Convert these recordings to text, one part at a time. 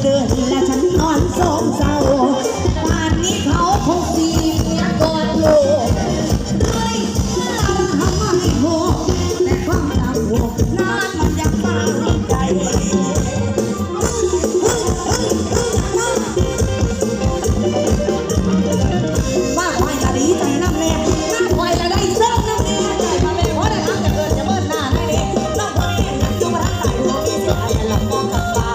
เกินและฉันนอนสองเศร้าป่านนี้เขาคงเสียกอนโลกเฮ้ยเราทำให้โหแต่ความต่างหัวน้มันยังมาลงใจว่าควาะดีใจน้ำแรงน้ำควาะได้เน้ำแรงใจมม่เพราะได้นจะเกินจะเบิ้ลหนได้เด็กน้ำควายจุ๊บรักใส่หัวพี่สาหลองกับตา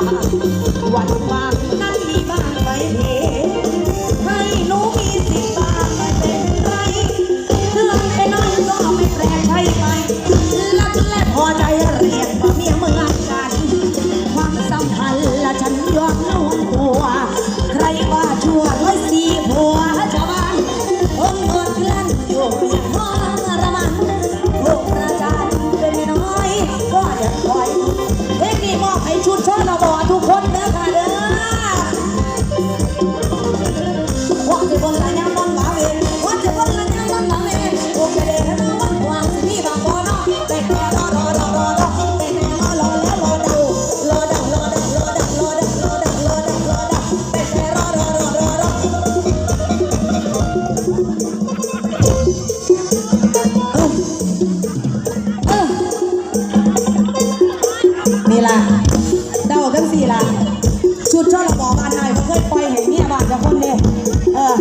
ให้ชุดเชิดระบอทุกคนนะคะ ทั้งสี่ละชุดช่อระบอบานนายเคยปล่อยเห็นเนี่ยบ้านจะคนเลยเออ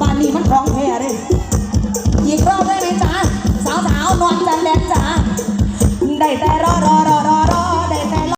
บ้านนี้มันท้องแท้เลยอีกรอบได้ไหมจ๊ะสาวสาวนอนจันแดนจ๋าได้แต่รอรอ